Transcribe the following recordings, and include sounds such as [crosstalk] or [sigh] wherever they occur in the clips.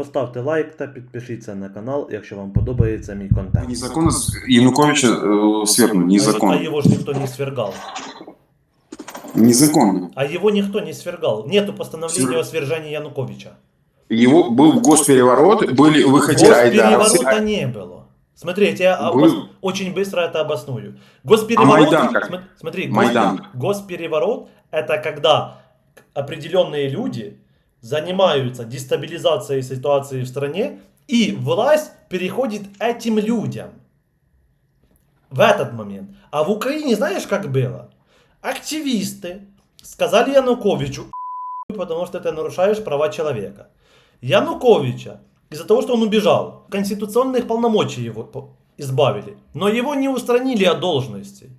Поставте лайк та підпишіться на канал, якщо вам подобається мій контент. Незаконно с- Януковича э, свергнуть, А незаконно. его же никто не свергал. Незаконно. А его никто не свергал. Нету постановления Свер- о свержении Януковича. Его был госпереворот, были выходили айдаровцы. Госпереворота не было. Смотри, я тебе Был. обос- очень быстро это обосную. Госпереворот, А Майдан как? см- смотри, гос- Майдан. госпереворот это когда определенные люди занимаются дестабилизацией ситуации в стране, и власть переходит этим людям. В этот момент. А в Украине знаешь, как было? Активисты сказали Януковичу, потому что ты нарушаешь права человека. Януковича, из-за того, что он убежал, конституционных полномочий его избавили, но его не устранили от должности.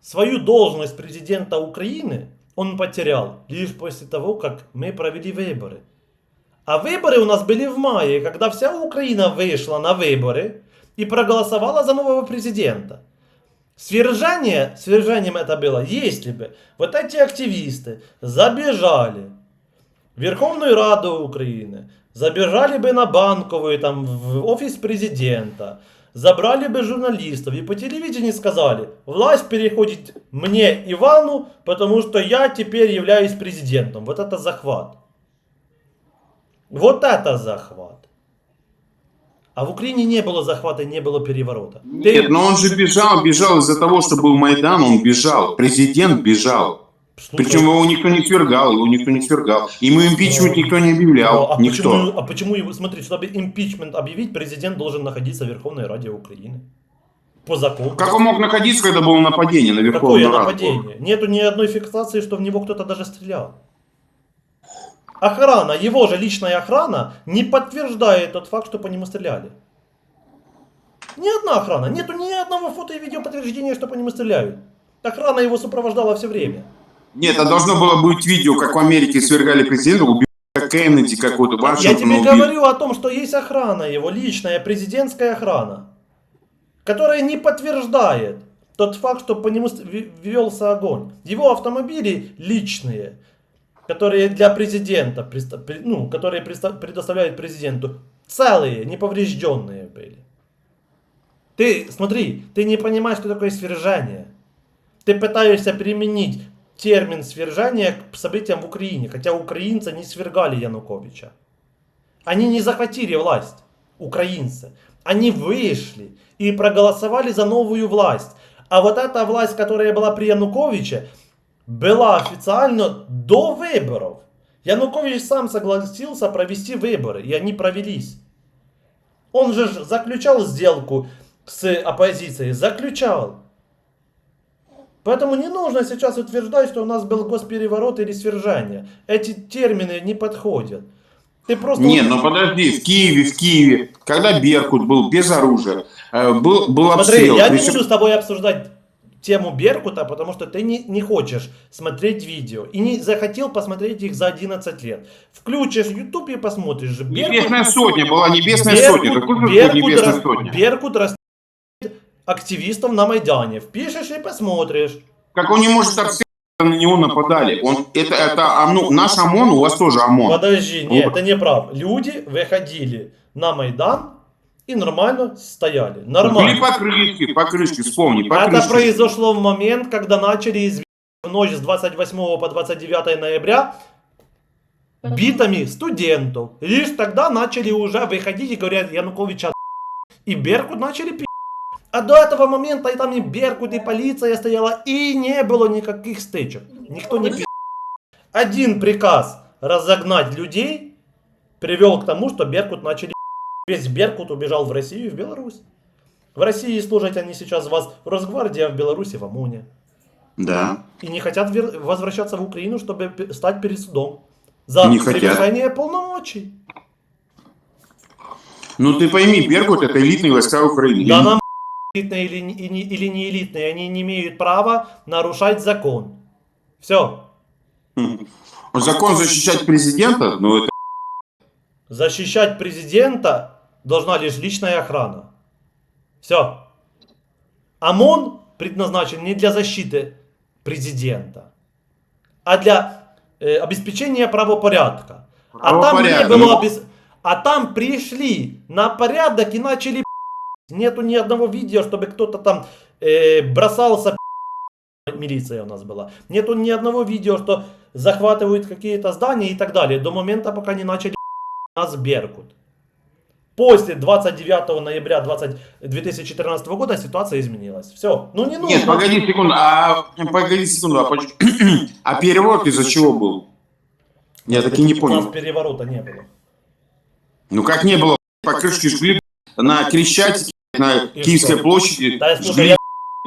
Свою должность президента Украины он потерял лишь после того, как мы провели выборы. А выборы у нас были в мае, когда вся Украина вышла на выборы и проголосовала за нового президента. Свержение, свержением это было, если бы вот эти активисты забежали в Верховную Раду Украины, забежали бы на банковую, там, в офис президента, забрали бы журналистов и по телевидению сказали, власть переходит мне, Ивану, потому что я теперь являюсь президентом. Вот это захват. Вот это захват. А в Украине не было захвата, не было переворота. Ты- Нет, но он же бежал, бежал из-за того, что был Майдан, он бежал. Президент бежал. Слушай, Причем его никто не свергал, его никто не свергал. Ему импичмент никто не объявлял. а, никто. Почему, а почему его, смотри, чтобы импичмент объявить, президент должен находиться в Верховной Раде Украины. По закону. Как он мог находиться, когда было нападение на Какое Верховную Раду? нападение? Нету ни одной фиксации, что в него кто-то даже стрелял. Охрана, его же личная охрана не подтверждает тот факт, что по нему стреляли. Ни одна охрана, нету ни одного фото и видео подтверждения, что по нему стреляют. Охрана его сопровождала все время. Нет, а должно было быть видео, как в Америке свергали президента, убили Кеннеди какой-то, Я тебе убили. говорю о том, что есть охрана его, личная президентская охрана, которая не подтверждает тот факт, что по нему ве- велся огонь. Его автомобили личные, которые для президента, приста- при- ну, которые приста- предоставляют президенту, целые, неповрежденные были. Ты, смотри, ты не понимаешь, что такое свержение. Ты пытаешься применить термин свержения к событиям в Украине, хотя украинцы не свергали Януковича. Они не захватили власть, украинцы. Они вышли и проголосовали за новую власть. А вот эта власть, которая была при Януковиче, была официально до выборов. Янукович сам согласился провести выборы, и они провелись. Он же заключал сделку с оппозицией, заключал. Поэтому не нужно сейчас утверждать, что у нас был госпереворот или свержение. Эти термины не подходят. Ты просто... Нет, ну подожди, в Киеве, в Киеве, когда Беркут был без оружия, э, был, был Смотри, обстрел. я не буду с тобой обсуждать тему Беркута, потому что ты не, не хочешь смотреть видео. И не захотел посмотреть их за 11 лет. Включишь YouTube и посмотришь. Беркут- Небесная сотня была, небесная Беркут- сотня. Же Беркут небесная рас- сотня? Беркут растет активистов на Майдане. Впишешь и посмотришь. Как он не может обстрелять, на него нападали. Он, это, это, ну, наш ОМОН, у вас тоже ОМОН. Подожди, нет, это не прав. Люди выходили на Майдан и нормально стояли. Нормально. Были покрышки, покрышки, вспомни, Это покрышки. произошло в момент, когда начали из в ночь с 28 по 29 ноября битами студентов. Лишь тогда начали уже выходить и говорят Януковича и Беркут начали пи***. А до этого момента и там и Беркут, и полиция стояла, и не было никаких стычек. Никто не пи***. Один приказ разогнать людей привел к тому, что Беркут начали. Весь Беркут убежал в Россию и в Беларусь. В России служат они сейчас в вас в Росгвардии, а в Беларуси в ОМОНе. Да. И не хотят возвращаться в Украину, чтобы стать перед судом. За Не хотят. превышение полномочий. Ну ты пойми, Беркут это элитные войска Украины. Да нам элитные или, или не элитные, они не имеют права нарушать закон. Все. Закон защищать президента, ну это Защищать президента должна лишь личная охрана. Все. ОМОН предназначен не для защиты президента, а для э, обеспечения правопорядка. А там не было ну. обес- А там пришли на порядок и начали Нету ни одного видео, чтобы кто-то там э, бросался [laughs] милиция у нас была. Нету ни одного видео, что захватывают какие-то здания и так далее. До момента, пока не начали [laughs] нас Беркут. После 29 ноября 20, 2014 года ситуация изменилась. Все. Ну не нужно. Нет, погоди секунду, а погоди секунду, а, поч- [clears throat] а переворот из-за чего был? Я таки не У нас понял. переворота не было. Ну как не было, по крышке жгли на Крещатике, на Киевской площади. Да, слушай, жгли. я,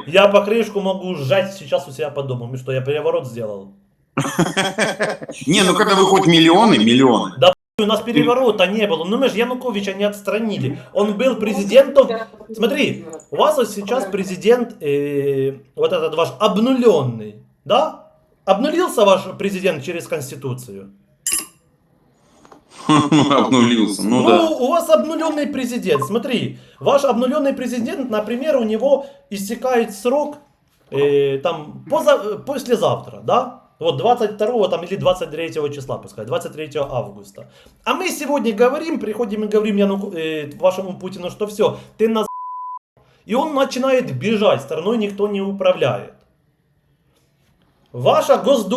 я по крышку могу сжать сейчас у себя по дому. Что, я переворот сделал? [laughs] Не, ну когда выходят миллионы, миллионы. У нас переворота не было. Ну мы же Януковича не отстранили. Он был президентом. Смотри, у вас вот сейчас президент, э, вот этот ваш обнуленный, да? Обнулился ваш президент через Конституцию? [laughs] Обнулился, ну Ну, да. у вас обнуленный президент. Смотри, ваш обнуленный президент, например, у него истекает срок э, там поза, послезавтра, да? Вот 22 там, или 23 числа, пускай, 23 августа. А мы сегодня говорим, приходим и говорим Яну, э, вашему Путину, что все, ты нас и он начинает бежать, страной никто не управляет. Ваша Госдума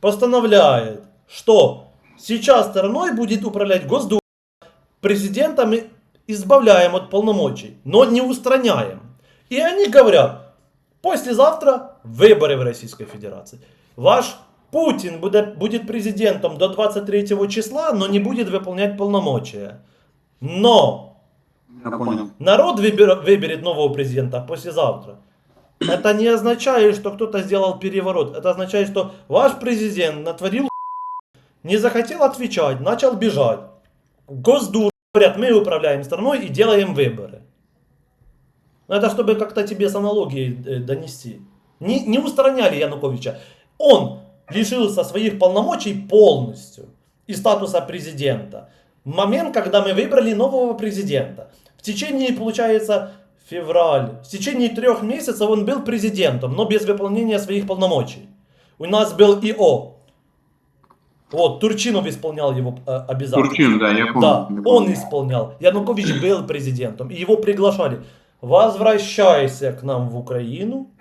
постановляет, что сейчас страной будет управлять Госдума, президента мы избавляем от полномочий, но не устраняем. И они говорят, послезавтра выборы в Российской Федерации. Ваш Путин будет, будет президентом до 23 числа, но не будет выполнять полномочия. Но Я понял. народ выбер- выберет нового президента послезавтра. Это не означает, что кто-то сделал переворот. Это означает, что ваш президент натворил не захотел отвечать, начал бежать. Госдума говорят, мы управляем страной и делаем выборы. Ну, Это чтобы как-то тебе с аналогией э, донести. Не, не устраняли Януковича. Он лишился своих полномочий полностью и статуса президента. Момент, когда мы выбрали нового президента. В течение, получается, февраль. В течение трех месяцев он был президентом, но без выполнения своих полномочий. У нас был ИО. Вот, Турчинов исполнял его э, обязательства. Турчин, да, я помню. Да, я он помню. исполнял. Янукович был президентом, и его приглашали. Возвращайся к нам в Украину,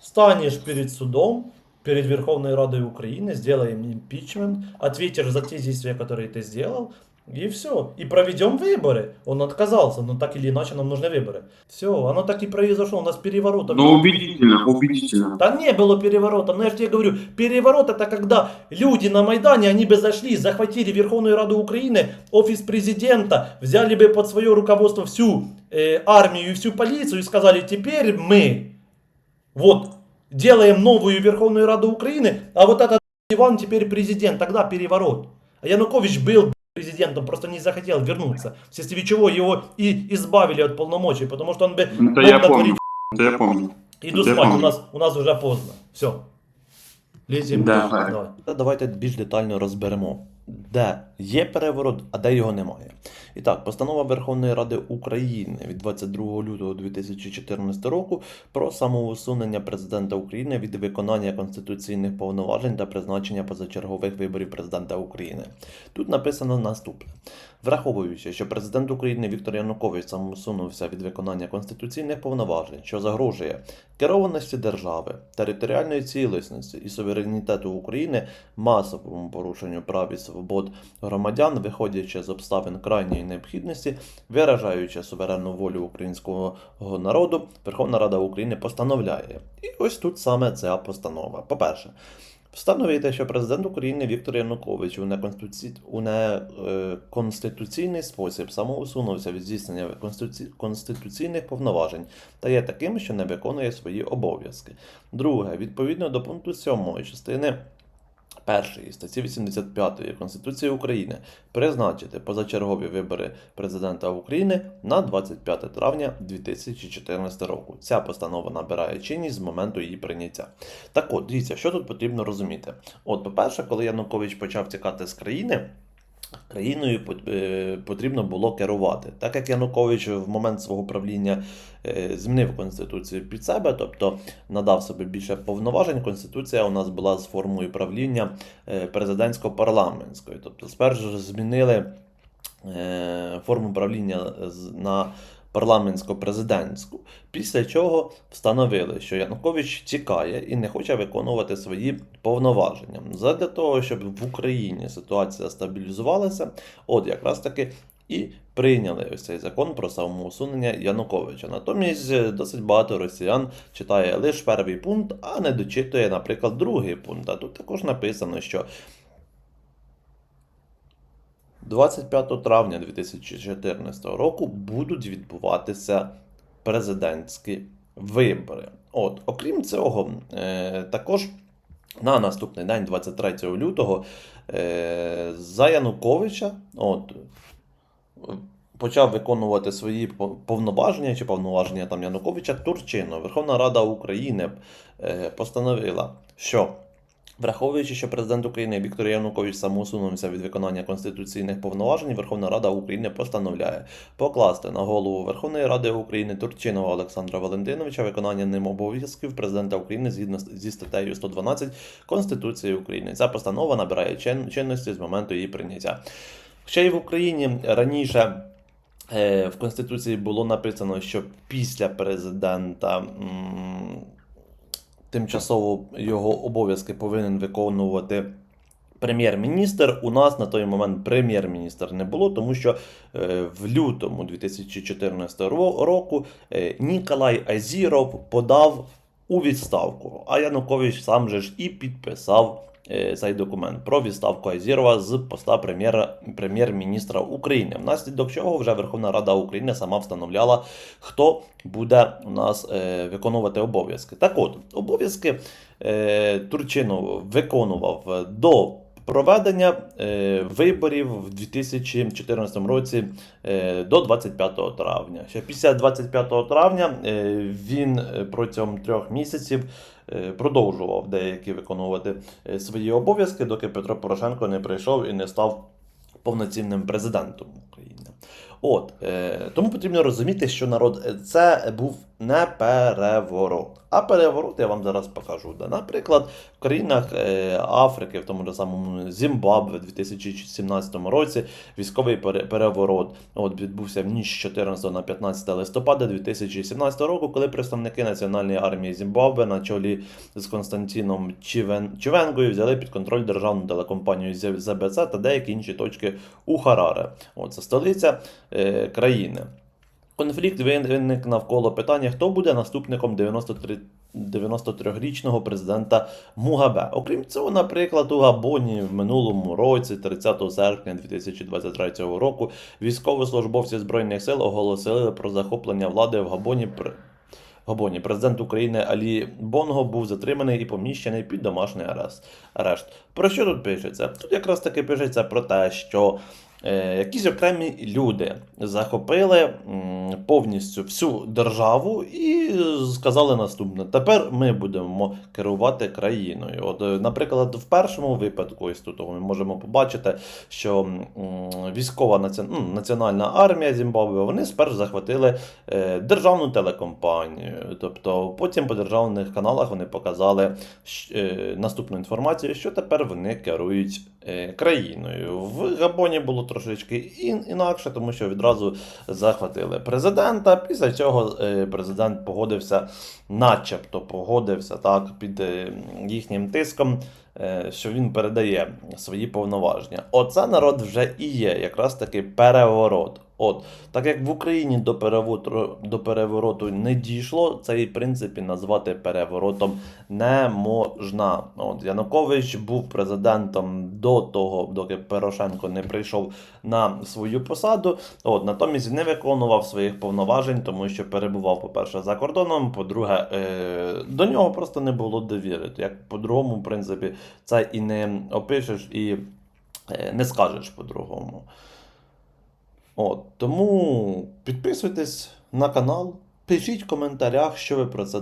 станешь перед судом, перед Верховной Радой Украины, сделаем импичмент, ответишь за те действия, которые ты сделал, и все. И проведем выборы. Он отказался, но так или иначе нам нужны выборы. Все, оно так и произошло. У нас переворот. Ну убедительно, убедительно. Да не было переворота. Но я же тебе говорю, переворот это когда люди на Майдане, они бы зашли, захватили Верховную Раду Украины, офис президента, взяли бы под свое руководство всю э, армию и всю полицию и сказали, теперь мы вот делаем новую Верховную Раду Украины, а вот этот Иван теперь президент. Тогда переворот. А Янукович был президентом, просто не захотел вернуться. Вследствие чего его и избавили от полномочий, потому что он бы Это мог я натворить помню. Это я помню. Іду Я спати, у помню. нас, у нас вже поздно. Все. Лізім. Да. Давай. Давайте більш детально розберемо, де є переворот, а де його немає. І так, постанова Верховної Ради України від 22 лютого 2014 року про самоусунення президента України від виконання конституційних повноважень та призначення позачергових виборів президента України. Тут написано наступне. Враховуючи, що президент України Віктор Янукович самоусунувся від виконання конституційних повноважень, що загрожує керованості держави, територіальної цілісності і суверенітету України, масовому порушенню прав і свобод громадян, виходячи з обставин крайньої необхідності, виражаючи суверенну волю українського народу, Верховна Рада України постановляє. І ось тут саме ця постанова. По-перше, Встановити, що президент України Віктор Янукович у неконституці... у неконституційний спосіб самоусунувся від здійснення конституці... конституційних повноважень та є таким, що не виконує свої обов'язки. Друге, відповідно до пункту 7 частини першої статті 85 Конституції України призначити позачергові вибори президента України на 25 травня 2014 року. Ця постанова набирає чинність з моменту її прийняття. Так от, дивіться, що тут потрібно розуміти. От, по-перше, коли Янукович почав тікати з країни. Країною е, потрібно було керувати. Так як Янукович в момент свого правління е, змінив конституцію під себе, тобто надав собі більше повноважень, конституція у нас була з формою правління е, президентсько-парламентської. Тобто, спершу змінили форму правління на парламентсько-президентську, після чого встановили, що Янукович тікає і не хоче виконувати свої повноваження. Задля того, щоб в Україні ситуація стабілізувалася, от якраз таки і прийняли ось цей закон про самоусунення Януковича. Натомість досить багато росіян читає лише перший пункт, а не дочитує, наприклад, другий пункт. А тут також написано, що 25 травня 2014 року будуть відбуватися президентські вибори. От, окрім цього, е, також на наступний день, 23 лютого, е, за Януковича, от, почав виконувати свої повноваження чи повноваження там Януковича Турчино. Верховна Рада України е, постановила, що Враховуючи, що президент України Віктор Янукович самоусунувся від виконання конституційних повноважень, Верховна Рада України постановляє покласти на голову Верховної Ради України Турчинова Олександра Валентиновича виконання ним обов'язків президента України згідно зі статтею 112 Конституції України. Ця постанова набирає чин- чинності з моменту її прийняття. Ще й в Україні раніше. е, В Конституції було написано, що після президента тимчасово його обов'язки повинен виконувати прем'єр-міністр. У нас на той момент прем'єр-міністр не було, тому що е, в лютому 2014 ро- року е, Ніколай Азіров подав у відставку. А Янукович сам же ж і підписав е, цей документ про відставку Азірова з поста прем'єр-міністра України. Внаслідок чого вже Верховна Рада України сама встановляла, хто буде у нас е, виконувати обов'язки. Так от, обов'язки е, Турчинов виконував до проведення е, виборів в 2014 році е, до 25 травня. Ще після 25 травня е, він протягом трьох місяців продовжував деякі виконувати свої обов'язки, доки Петро Порошенко не прийшов і не став повноцінним президентом України. От тому потрібно розуміти, що народ це був не переворот. А переворот я вам зараз покажу. Да. Наприклад, в країнах е, Африки, в тому ж самому Зімбабве, в 2017 році військовий переворот от, відбувся в ніч з 14 на 15 листопада 2017 року, коли представники Національної армії Зімбабве на чолі з Константином Чівен... Чівенгою взяли під контроль державну телекомпанію ЗБЦ та деякі інші точки у Хараре. Це столиця е, країни. Конфлікт виник навколо питання, хто буде наступником 93 93-річного президента Мугабе. Окрім цього, наприклад, у Габоні в минулому році, 30 серпня 2023 року, військовослужбовці Збройних сил оголосили про захоплення влади в Габоні. Габоні президент України Алі Бонго був затриманий і поміщений під домашній арешт. Про що тут пишеться? Тут якраз таки пишеться про те, що якісь окремі люди захопили повністю всю державу і сказали наступне: тепер ми будемо керувати країною. От, е, наприклад, в першому випадку, ось тут ми можемо побачити, що військова ну, національна армія Зімбабве вони спершу захватили е, державну телекомпанію. Тобто потім по державних каналах вони показали е, наступну інформацію, що тепер вони керують е, країною. В Габоні було трошечки інакше, тому що відразу захватили президента. Після цього е, президент погодився, начебто погодився так під е, їхнім тиском. е, Що він передає свої повноваження. Оце народ вже і є, якраз таки переворот. От, так як в Україні до перевороту, до перевороту не дійшло, це і принципі назвати переворотом не можна. От Янукович був президентом до того, доки Порошенко не прийшов на свою посаду. От натомість не виконував своїх повноважень, тому що перебував, по-перше, за кордоном. По-друге, е, до нього просто не було довіри. Як по-другому, в принципі, це і не опишеш, і е, не скажеш по-другому. От, тому підписуйтесь на канал, Пишіть в коментарях, що ви про це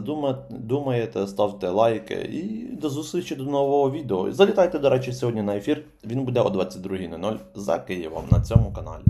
думаєте, ставте лайки і до зустрічі до нового відео. Залітайте, до речі, сьогодні на ефір. Він буде о 22.00 за Києвом на цьому каналі.